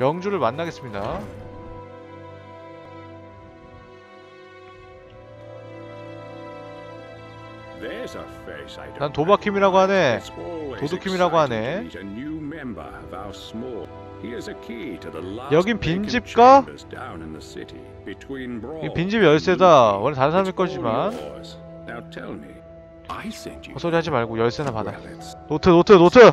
영주를 만나겠습니다. 난 도박힘이라고 하네. 도둑힘이라고 하네. 여긴 빈집가? 이 빈집 열쇠다. 원래 다른 사람일 거지만 헛소리 하지 말고 열쇠나 받아. 노트 노트 노트.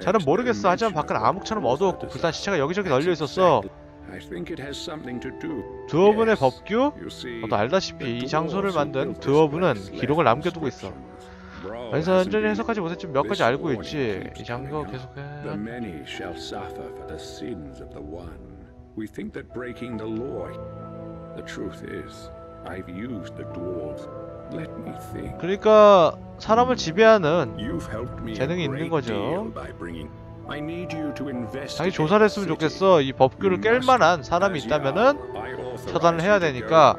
잘은 모르겠어. 하지만 밖은 암흑처럼 어두웠고 불단 시체가 여기저기 널려 있었어. 드워분의 법규? 너도 알다시피 이 장소를 만든 드워분은 기록을 남겨두고 있어. 완전 완전히 해석하지 못했지만 몇 가지 알고 있지. 이 장소 계속해. We think that breaking law. The truth is, I've used the dwarves. 그러니까 사람을 지배하는 재능이 있는 거죠. 자기 조사를 했으면. 좋겠어. 이 법규를 깰 만한 사람이 있다면은 처단을 해야 되니까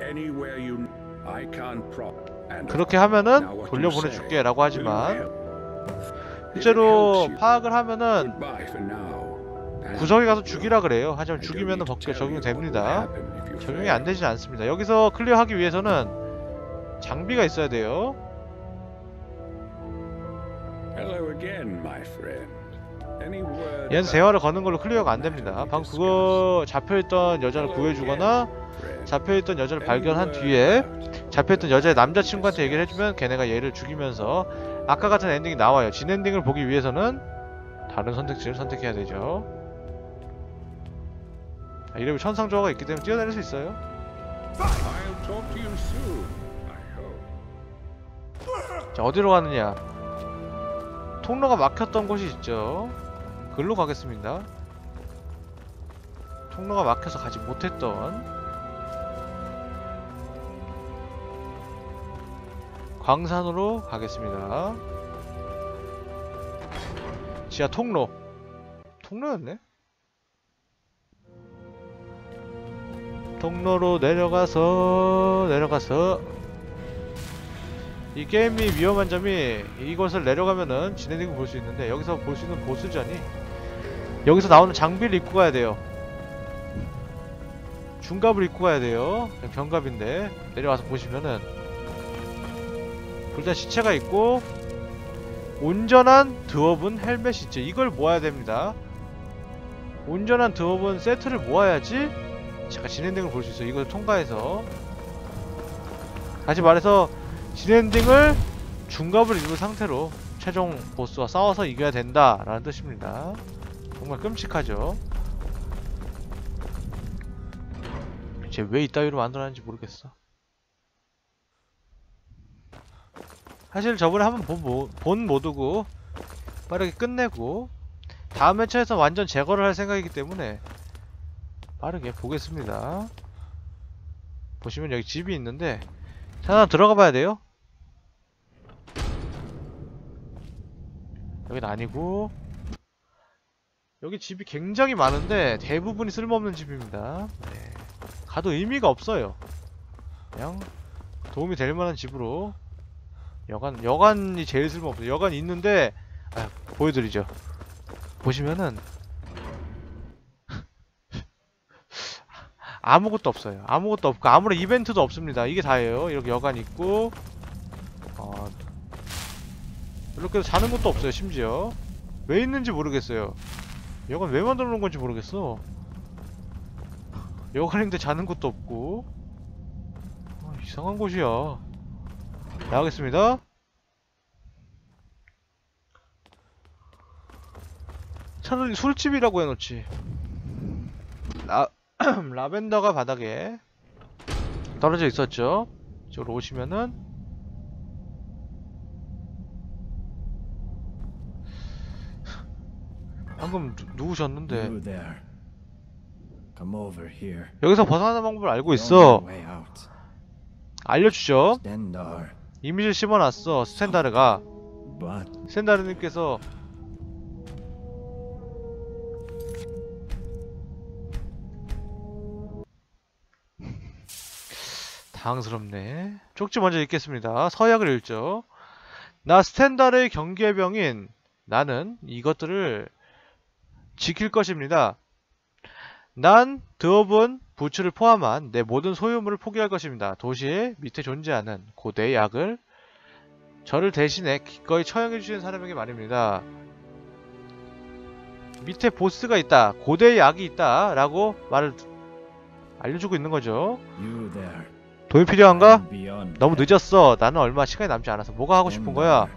그렇게 하면은 돌려보내줄게 라고 하지만 실제로 파악을 하면은 구석에 가서 죽이라 그래요. 하지만 죽이면은 will 적용됩니다. 적용이. 안 되진 않습니다. 여기서 클리어하기 위해서는 장비가 있어야 돼요. Hello again, my friend. Any word 얘는 대화를 거는 걸로 클리어가 안 됩니다. 방금 그거 잡혀있던 여자를 구해주거나? 잡혀있던 여자를 발견한 뒤에 잡혀있던 여자의 남자친구한테 얘기를 해주면 걔네가 얘를 죽이면서 아까 같은 엔딩이 나와요. 진 엔딩을 보기 위해서는 다른 선택지를 선택해야 되죠. 아, 이름에 천상조화가 있기 때문에 뛰어내릴 수 있어요. 자 어디로 가느냐? 통로가 막혔던 곳이 있죠. 글로 가겠습니다. 통로가 막혀서 가지 못했던 광산으로 가겠습니다. 지하 통로. 통로였네? 통로로 내려가서 내려가서 이 게임이 위험한 점이 이곳을 내려가면은 진행되고 볼 수 있는데 여기서 볼 수 있는 보스전이 여기서 나오는 장비를 입고 가야 돼요. 중갑을 입고 가야 돼요. 병갑인데 내려와서 보시면은 일단 시체가 있고 온전한 드워븐 헬멧이 있죠. 이걸 모아야 됩니다. 온전한 드워븐 세트를 모아야지 제가 진행등을 볼수 있어요. 이걸 통과해서 다시 말해서 진엔딩을 중갑을 입은 상태로 최종 보스와 싸워서 이겨야 된다라는 뜻입니다. 정말 끔찍하죠. 쟤 왜 이따위로 만들어놨는지 모르겠어. 사실 저번에 한번 본, 모, 본 모드고 빠르게 끝내고 다음 회차에서 완전 제거를 할 생각이기 때문에 빠르게 보겠습니다. 보시면 여기 집이 있는데 하나 들어가 봐야 돼요. 여긴 아니고 여기 집이 굉장히 많은데 대부분이 쓸모없는 집입니다. 네. 가도 의미가 없어요. 그냥 도움이 될 만한 집으로 여관 여관이 제일 쓸모없어요. 여관이 있는데 아, 보여드리죠. 보시면은 아무것도 없어요. 아무것도 없고 아무런 이벤트도 없습니다. 이게 다예요. 이렇게 여관 있고 어, 이렇게 자는 것도 없어요. 심지어 왜 있는지 모르겠어요. 여관 왜 만들어 놓은 건지 모르겠어. 여관인데 자는 것도 없고 아, 이상한 곳이야. 나가겠습니다. 차라리 술집이라고 해놓지. 라, 라벤더가 바닥에 떨어져 있었죠. 이쪽으로 오시면은 방금 누, 누우셨는데. 여기서 벗어나는 방법을 알고 있어. 알려주죠. 이미지를 씹어놨어. 스탠다르가 스탠다르님께서 당황스럽네. 쪽지 먼저 읽겠습니다. 서약을 읽죠. 나 스탠다르의 경계병인 나는 이것들을 지킬 것입니다. 난 드업은 부츠를 포함한 내 모든 소유물을 포기할 것입니다. 도시의 밑에 존재하는 고대의 약을 저를 대신해 기꺼이 처형해 주시는 사람에게 말입니다. 밑에 보스가 있다. 고대의 약이 있다. 라고 말을 알려주고 있는 거죠. 돈이 필요한가? 너무. 늦었어. 나는 얼마 시간이 남지 않아서 뭐가 하고 싶은 거야?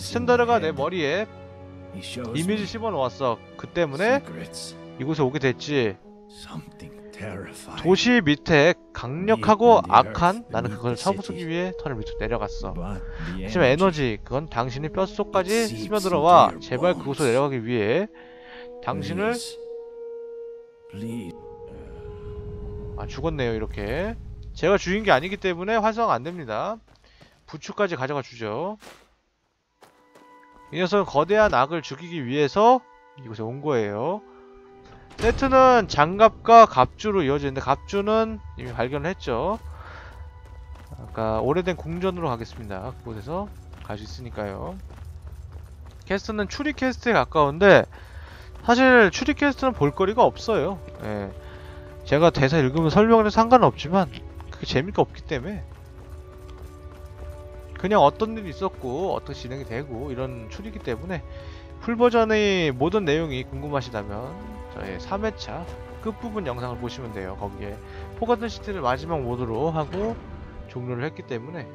샌더르가 내. 머리에 이미지 me 씹어 놓았어. 그 때문에. 이곳에 오게 됐지. 도시 밑에 강력하고 악한 나는 그걸 city. 위해 턴을 밑으로 내려갔어. 하지만 에너지 그건 당신의 뼛속까지 스며들어와 제발 그곳으로 내려가기 위해 당신을. Please. 아 죽었네요 이렇게 제가 죽인 게 아니기 때문에 활성화 안 됩니다. 부추까지 가져가 주죠. 이 녀석은 거대한 악을 죽이기 위해서 이곳에 온 거예요. 세트는 장갑과 갑주로 이어지는데 갑주는 이미 발견을 했죠. 아까 오래된 궁전으로 가겠습니다. 그곳에서 갈 수 있으니까요. 캐스트는 추리 캐스트에 가까운데 사실 추리 캐스트는 볼거리가 없어요. 예. 제가 대사 읽으면 설명을 해도 상관없지만 그게 재미가 없기 때문에 그냥 어떤 일이 있었고 어떻게 진행이 되고 이런 추리기 때문에 풀버전의 모든 내용이 궁금하시다면 저의 3회차 끝부분 영상을 보시면 돼요 거기에 포가든 시티를 마지막 모드로 하고 종료를 했기 때문에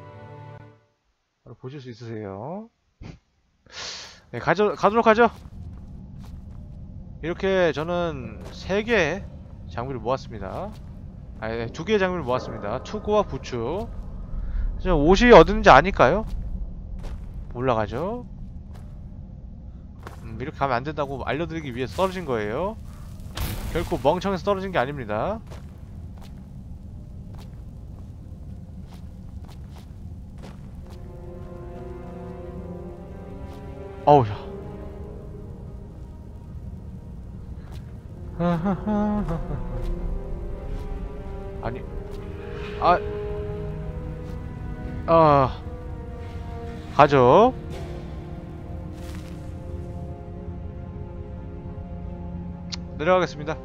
바로 보실 수 있으세요 네, 가져, 가도록 하죠 이렇게 저는 3개의 장비를 모았습니다. 아니, 두 개의 장비를 모았습니다. 투구와 부추. 저 옷이 어딘지 아니까요? 올라가죠. 음, 이렇게 가면 안 된다고 알려드리기 위해서 떨어진 거예요. 결코 멍청해서 떨어진 게 아닙니다. 어우야. 아니 아 아, 가죠. 내려가겠습니다.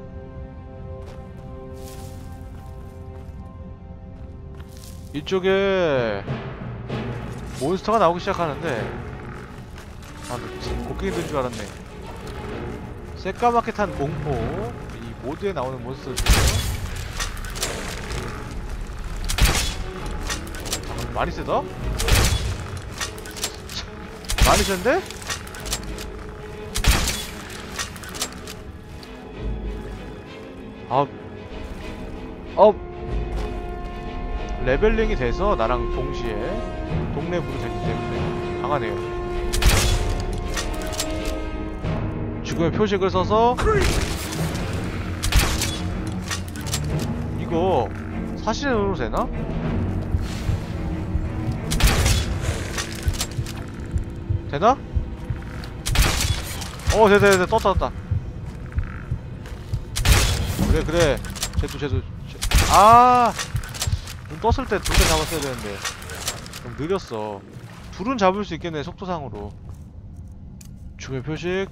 이쪽에 몬스터가 나오기 시작하는데 아, 나 곡괭이 든줄 알았네. 새까맣게 탄 공포 이 모드에 나오는 몬스터죠 많이 세다? 참, 많이 센데? 아, 어, 레벨링이 돼서 나랑 동시에 동네 부도 됐기 때문에 강하네요. 죽음의 표식을 써서 이거 사실의 눈으로 되나? 되나? 어, 돼, 돼, 돼, 떴다, 떴다. 그래, 그래. 쟤도, 쟤도. 쟤... 아! 눈 떴을 때 둘 다 잡았어야 되는데. 좀 느렸어. 둘은 잡을 수 있겠네, 속도상으로. 죽음의 표식.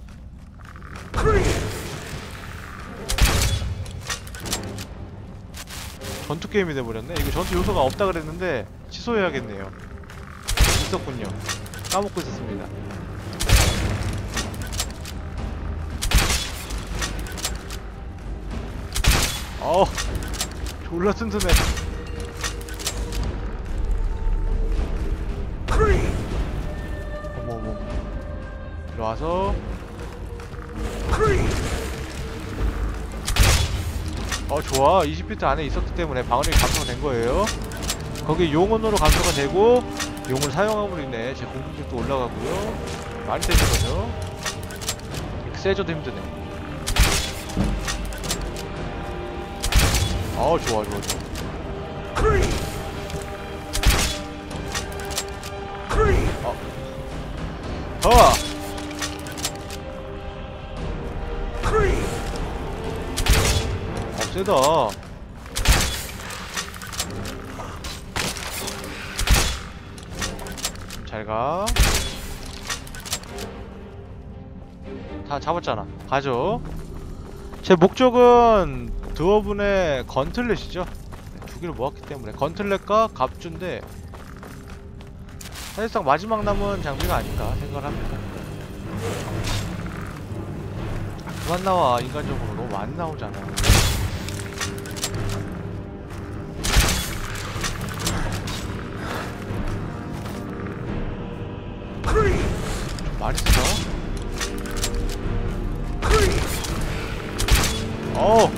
전투 게임이 돼버렸네. 이거 전투 요소가 없다 그랬는데 취소해야겠네요. 있었군요. 까먹고 있었습니다. 어우, 졸라 튼튼해. 어머 어머. 이리 와서 어 좋아 20비트 안에 있었기 때문에 방어력이 감소가 된 거예요 거기 용언으로 감소가 되고 용을 사용함으로 인해 제 공격력도 올라가고요 많이 세진 거죠 세져도 힘드네 어 좋아 좋아 좋아 어. 어. 어, 세다. 잘 가. 다 잡았잖아. 가죠. 제 목적은 드워분의 건틀렛이죠. 네, 두 개를 모았기 때문에. 건틀렛과 갑주인데 사실상 마지막 남은 장비가 아닐까 생각을 합니다. 아, 그만 나와 인간적으로. 너무 많이 나오잖아 쓰다 어우.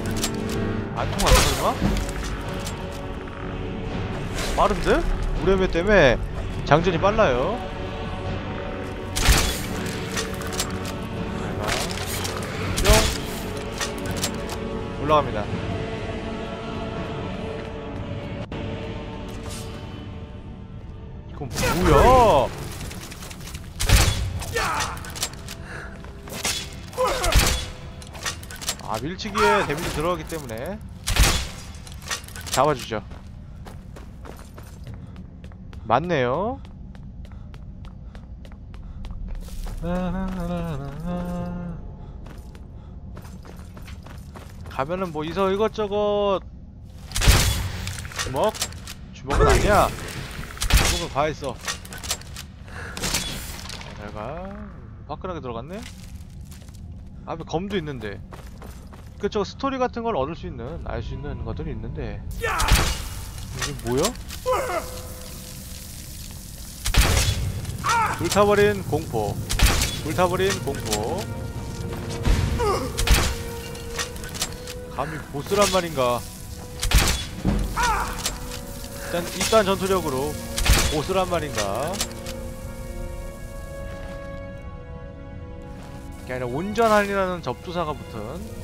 안 통하나 설마? 빠른데? 우레메 때문에 장전이 빨라요. 잘가 뿅. 올라갑니다 밀치기에 데미지 들어가기 때문에. 잡아주죠. 맞네요. 가면은 뭐 이서 이것저것 주먹? 주먹은 아니야. 주먹은 가있어. 잘가 화끈하게 들어갔네. 앞에 검도 있는데 그쪽 스토리 같은 걸 얻을 수 있는 알 수 있는 것들이 있는데. 이게 뭐야? 불타버린 공포. 불타버린 공포. 감히 보스란 말인가? 일단 이딴 전투력으로 보스란 말인가? 이게 아니라 온전한이라는 접두사가 붙은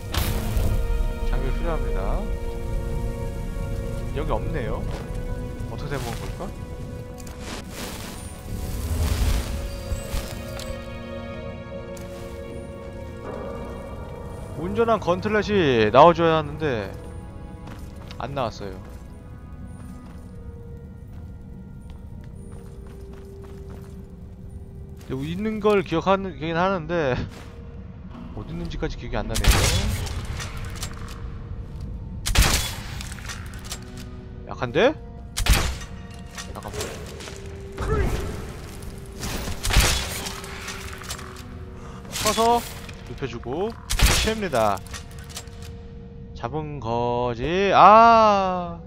장비 필요합니다. 여기 없네요. 어떻게 된 걸까? 온전한 건틀렛이 나와줘야 하는데 안 나왔어요. 있는 걸 기억하긴 하는데 어디 있는지까지 기억이 안 나네요. 약한데? 잠깐만. 쳐서 눕혀주고 취입니다. 잡은 거지. 아.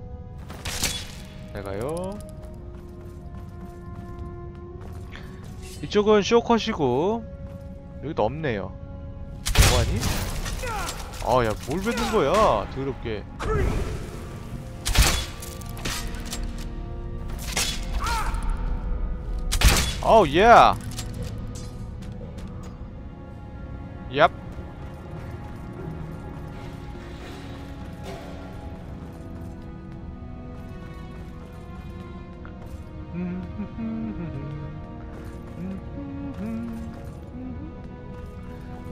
내가요. 이쪽은 쇼컷이고 여기도 없네요. 뭐하니? 아, 야, 뭘 뱉는 거야? 더럽게. Oh yeah. Yep.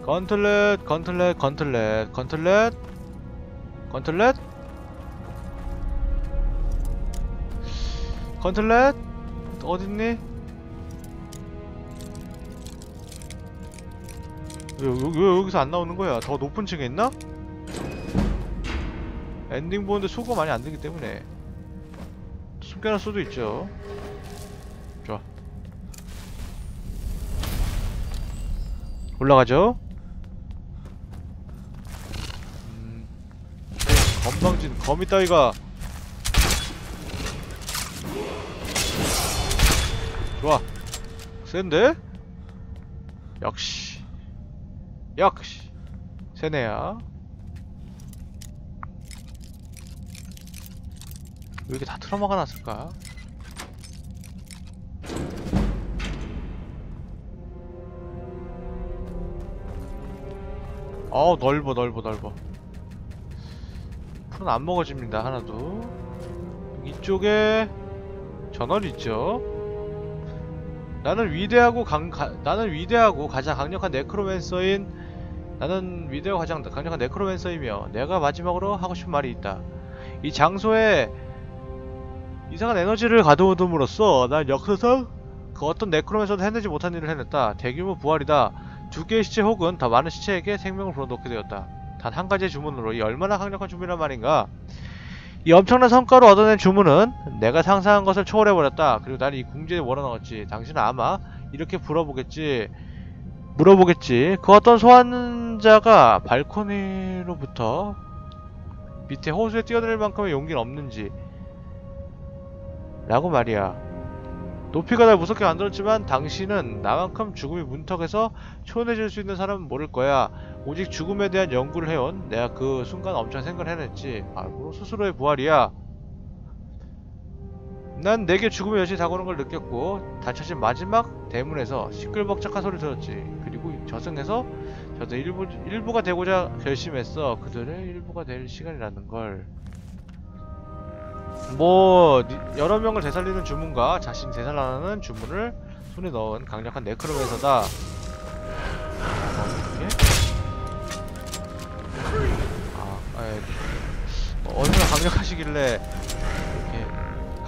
건틀렛, 건틀렛, 건틀렛, 건틀렛, 건틀렛, 건틀렛, 어딨니? 왜, 왜, 왜 여기서 안 나오는 거야? 더 높은 층에 있나? 엔딩 보는데 소가 많이 안 되기 때문에 숨겨놨을 수도 있죠. 좋아. 올라가죠. 음, 건방진 거미 따위가 좋아. 센데? 역시. 역시. 세네야. 왜 이렇게 다 트라우마가 났을까? 어우 넓어 넓어 넓어 풀은 안 먹어집니다 하나도 이쪽에 전원이 있죠 나는 위대하고 강, 가, 나는 위대하고 가장 강력한 네크로맨서인 나는 위대하고 가장 강력한 네크로맨서이며 내가 마지막으로 하고 싶은 말이 있다 이 장소에 이상한 에너지를 가둬둠으로써 난 역사상 그 어떤 네크로맨서도 해내지 못한 일을 해냈다. 대규모 부활이다. 두 개의 시체 혹은 더 많은 시체에게 생명을 불어넣게 되었다. 단 한 가지의 주문으로 이 얼마나 강력한 주문이란 말인가? 이 엄청난 성과로 얻어낸 주문은 내가 상상한 것을 초월해버렸다. 그리고 난 이 궁지에 몰아넣었지. 당신은 아마 이렇게 물어보겠지. 물어보겠지. 그 어떤 소환자가 발코니로부터 밑에 호수에 뛰어내릴 만큼의 용기는 없는지. 라고 말이야. 높이가 날 무섭게 만들었지만 당신은 나만큼 죽음이 문턱에서 초연해질 수 있는 사람은 모를 거야. 오직 죽음에 대한 연구를 해온 내가 그 순간 엄청 생각을 해냈지. 바로 스스로의 부활이야. 난 내게 죽음의 여신이 다가오는 걸 느꼈고 닫혀진 마지막 대문에서 시끌벅적한 소리를 들었지. 그리고 저승에서 저도 일부, 일부가 되고자 결심했어. 그들의 일부가 될 시간이라는 걸. 뭐 니- 여러 명을 되살리는 주문과 자신이 되살아나는 주문을 손에 넣은 강력한 네크로맨서다. 아, 에, 어, 얼마나 강력하시길래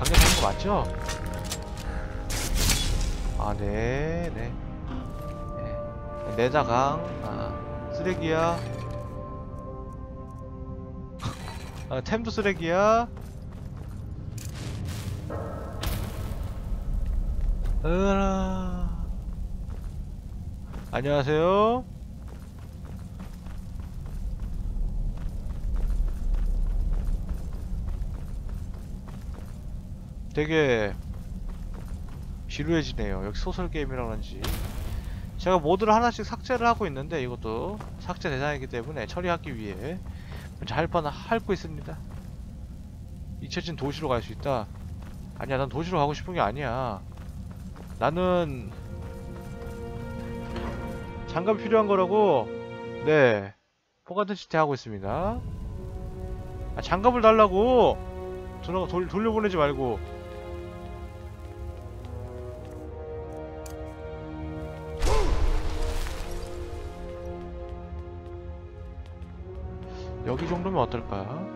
강력한 거 맞죠? 아, 네, 네. 네. 내자강, 아, 쓰레기야. 아, 템도 쓰레기야. 으라. 안녕하세요. 되게 지루해지네요. 여기 소설 게임이라 그런지. 제가 모드를 하나씩 삭제를 하고 있는데 이것도 삭제 대상이기 때문에 처리하기 위해 잘뻔 핥고 있습니다. 잊혀진 도시로 갈 수 있다. 아니야, 난 도시로 가고 싶은 게 아니야. 나는 장갑이 필요한 거라고 네 포가든 시티 하고 있습니다 아 장갑을 달라고 돌아, 돌, 돌려보내지 말고 여기 정도면 어떨까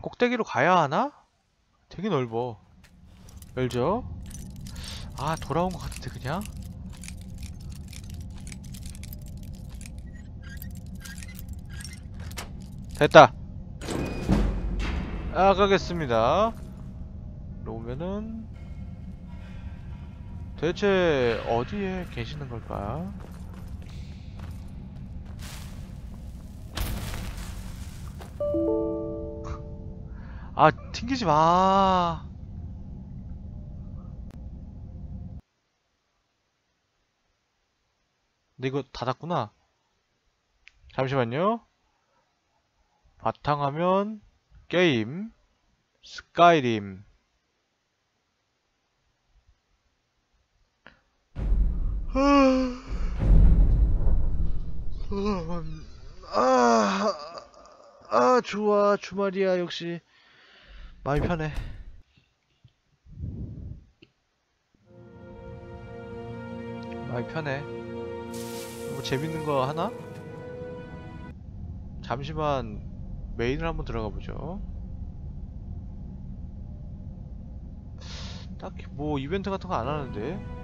꼭대기로 가야 하나? 되게 넓어 열죠? 아 돌아온 것 같은데 그냥? 됐다 아 가겠습니다 오면은 대체 어디에 계시는 걸까? 아 튕기지 마 근데 이거 닫았구나. 잠시만요. 바탕화면, 게임, 스카이림. 아, 아, 좋아. 주말이야, 역시. 마음이 편해. 마음이 편해. 뭐 재밌는 거 하나? 잠시만 메인을 한번 들어가 보죠. 딱히 뭐 이벤트 같은 거 안 하는데.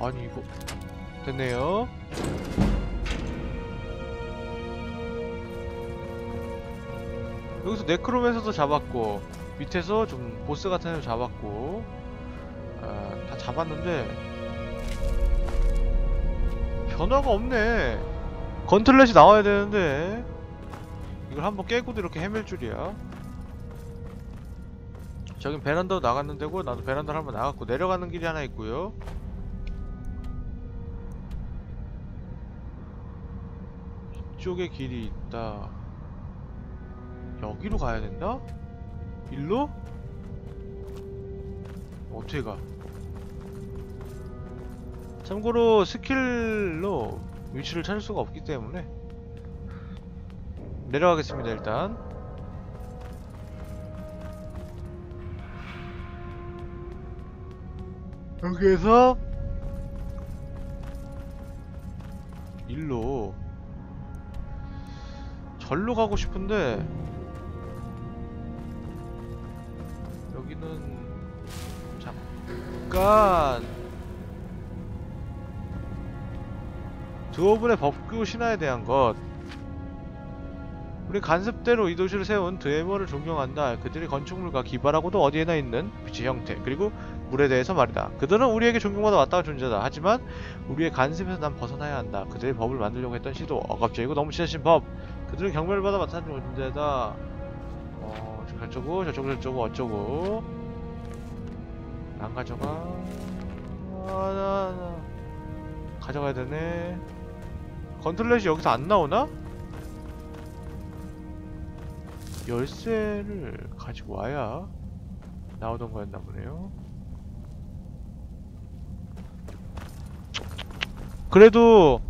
아니 이거 됐네요. 여기서 네크로맨서도 잡았고 밑에서 좀 보스 같은 애도 잡았고 아, 다 잡았는데 변화가 없네. 건틀렛이 나와야 되는데 이걸 한번 깨고도 이렇게 헤맬 줄이야. 저긴 베란다로 나갔는 데고 나도 베란다로 한번 나갔고 내려가는 길이 하나 있고요 이쪽에 길이 있다 여기로 가야 된다? 일로? 어떻게 가? 참고로 스킬로 위치를 찾을 수가 없기 때문에 내려가겠습니다 일단 여기에서 일로 절로 가고 싶은데 여기는 잠깐 드워분의 법규 신화에 대한 것 우리 간섭대로 이 도시를 세운 드웨머를 존경한다. 그들이 건축물과 기발하고도 어디에나 있는 빛의 형태 그리고 물에 대해서 말이다. 그들은 우리에게 존경받아 왔다가 존재다. 하지만 우리의 간섭에서 난 벗어나야 한다. 그들의 법을 만들려고 했던 시도 억압적이고 너무 지나친 법. 그들은 경멸받아 마찬가지 존재다. 어, 저쪽고 저쪽고 저쪽고 어쩌고 안 가져가. 아, 나, 나. 가져가야 되네. 건틀렛이 여기서 안 나오나? 열쇠를 가지고 와야 나오던 거였나 보네요. 그래도